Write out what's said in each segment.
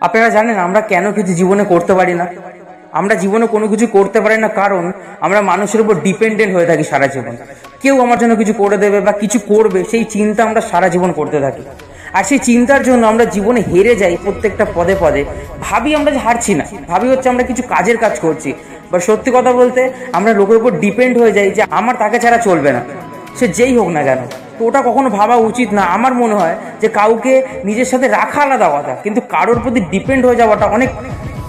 আপনারা জানেন আমরা কেন কিছু জীবনে করতে পারি না? আমরা জীবনে কোনো কিছু করতে পারি না কারণ আমরা মানুষের উপর ডিপেন্ডেন্ট হয়ে থাকি সারা জীবন। কেউ আমার জন্য কিছু করে দেবে বা কিছু করবে, সেই চিন্তা আমরা সারা জীবন করতে থাকি। আর সেই চিন্তার জন্য আমরা জীবনে হেরে যাই প্রত্যেকটা পদে পদে। ভাবি আমরা যে হারছি না। ভাবি হচ্ছে আমরা কিছু কাজের কাজ করছি। বা সত্যি কথা বলতে আমরা লোকের উপর ডিপেন্ড হয়ে যাই যে আমার তাকে ছাড়া চলবে না। সে যেই হোক না কেন। তো ওটা কখনো ভাবা উচিত না। আমার মনে হয় যে কাউকে নিজের সাথে রাখা আলাদা কথা কিন্তু কারোর প্রতি ডিপেন্ড হয়ে যাওয়াটা অনেক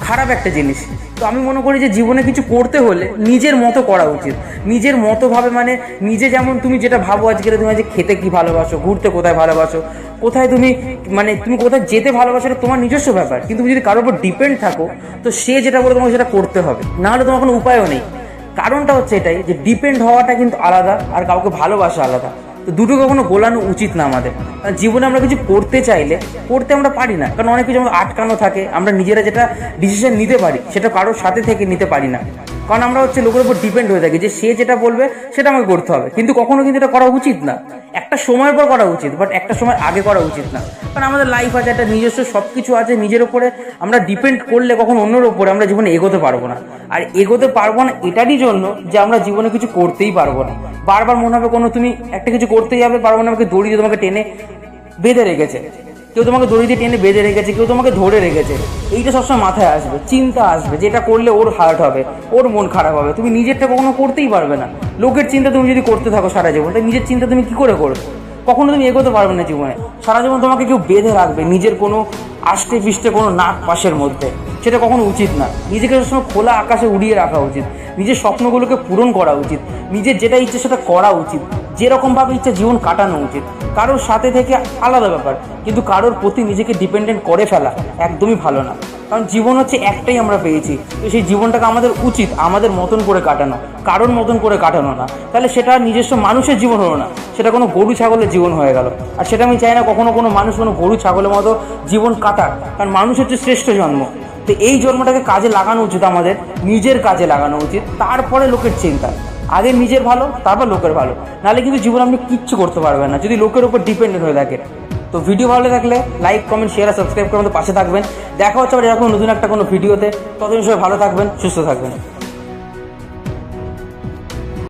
খারাপ একটা জিনিস। তো আমি মনে করি যে জীবনে কিছু করতে হলে নিজের মতো করা উচিত। নিজের মতোভাবে মানে নিজে যেমন তুমি যেটা ভাবো আজকে তুমি আজকে খেতে কি ভালোবাসো, ঘুরতে কোথায় ভালোবাসো, কোথায় তুমি মানে তুমি কোথায় যেতে ভালোবাসো এটা তোমার নিজস্ব ব্যাপার। কিন্তু তুমি যদি কারোর উপর ডিপেন্ড থাকো, তো সে যেটা বলে তোমাকে সেটা করতে হবে। নাহলে তোমার কোনো উপায়ও নেই। কারণটা হচ্ছে এটাই যে ডিপেন্ড হওয়াটা কিন্তু আলাদা আর কাউকে ভালোবাসা আলাদা। তো দুটো কখনো গোলানো উচিত না আমাদের। কারণ জীবনে আমরা কিছু করতে চাইলে, করতে আমরা পারি না। কারণ অনেক কিছু আমাদের আটকানো থাকে। আমরা নিজেরা যেটা ডিসিশন নিতে পারি, সেটা কারোর সাথে থেকে নিতে পারি না। কারণ আমরা হচ্ছে লোকের উপর ডিপেন্ড হয়ে থাকি যে সে যেটা বলবে সেটা আমাকে করতে হবে। কিন্তু কখনো কিন্তু এটা করা উচিত না। একটা সময়ের পর করা উচিত বাট একটা সময় আগে করা উচিত না। কারণ আমাদের লাইফ আছে, একটা নিজস্ব সব কিছু আছে, নিজের উপরে আমরা ডিপেন্ড করলে কখন অন্যের উপরে আমরা জীবনে এগোতে পারব না। আর এগোতে পারব না এটারই জন্য যে আমরা জীবনে কিছু করতেই পারব না। বারবার মনে হবে কোনো তুমি একটা কিছু করতে যাবে, বারবার হবে দড়ি দিয়ে তোমাকে টেনে বেঁধে রেখেছে। কেউ তোমাকে দড়ি দিয়ে টেনে বেঁধে রেখেছে, কেউ তোমাকে ধরে রেখেছে। এইটা সবসময় মাথায় আসবে, চিন্তা আসবে যেটা করলে ওর হার্ট হবে, ওর মন খারাপ হবে। তুমি নিজেরটা কখনো করতেই পারবে না। লোকের চিন্তা তুমি যদি করতে থাকো সারা জীবন তাই নিজের চিন্তা তুমি কি করে করবে? কখনো তুমি এগোতে পারবে না জীবনে। সারা জীবন তোমাকে কেউ বেঁধে রাখবে নিজের কোনো আষ্টে পিষ্টে কোনো নাক পাশের মধ্যে। সেটা কখনো উচিত না। নিজেকে সবসময় খোলা আকাশে উড়িয়ে রাখা উচিত। নিজের স্বপ্নগুলোকে পূরণ করা উচিত। নিজের যেটা ইচ্ছে সেটা করা উচিত। যেরকমভাবে ইচ্ছে জীবন কাটানো উচিত। কারোর সাথে থেকে আলাদা ব্যাপার, কিন্তু কারোর প্রতি নিজেকে ডিপেন্ডেন্ট করে ফেলা একদমই ভালো না। কারণ জীবন হচ্ছে একটাই আমরা পেয়েছি, তো সেই জীবনটাকে আমাদের উচিত আমাদের মতন করে কাটানো, কারোর মতন করে কাটানো না। তাহলে সেটা নিজস্ব মানুষের জীবন হলো না, সেটা কোনো গরু, ছাগলের জীবন হয়ে গেল। আর সেটা আমি চাই না কখনো কোনো মানুষ কোনো গরু, ছাগলের মতো জীবন কাটাক, কারণ মানুষ হচ্ছে শ্রেষ্ঠ জন্ম। তো এই জন্মটাকে কাজে লাগানো উচিত আমাদের, নিজের কাজে লাগানো উচিত, তারপরে লোকের চিন্তা। আগে নিজের ভালো, তারপর লোকের ভালো। নাহলে কিন্তু জীবন আপনি কিচ্ছু করতে পারবেন না, যদি লোকের উপর ডিপেন্ডেন্ট হয়ে থাকে তো ভিডিও ভালো থাকলে লাইক কমেন্ট শেয়ার আর সাবস্ক্রাইব করে আমাদের পাশে থাকবেন। দেখা হচ্ছে আবার এরকম নতুন একটা কোনো ভিডিওতে ততদিন সবাই ভালো থাকবেন, সুস্থ থাকবেন।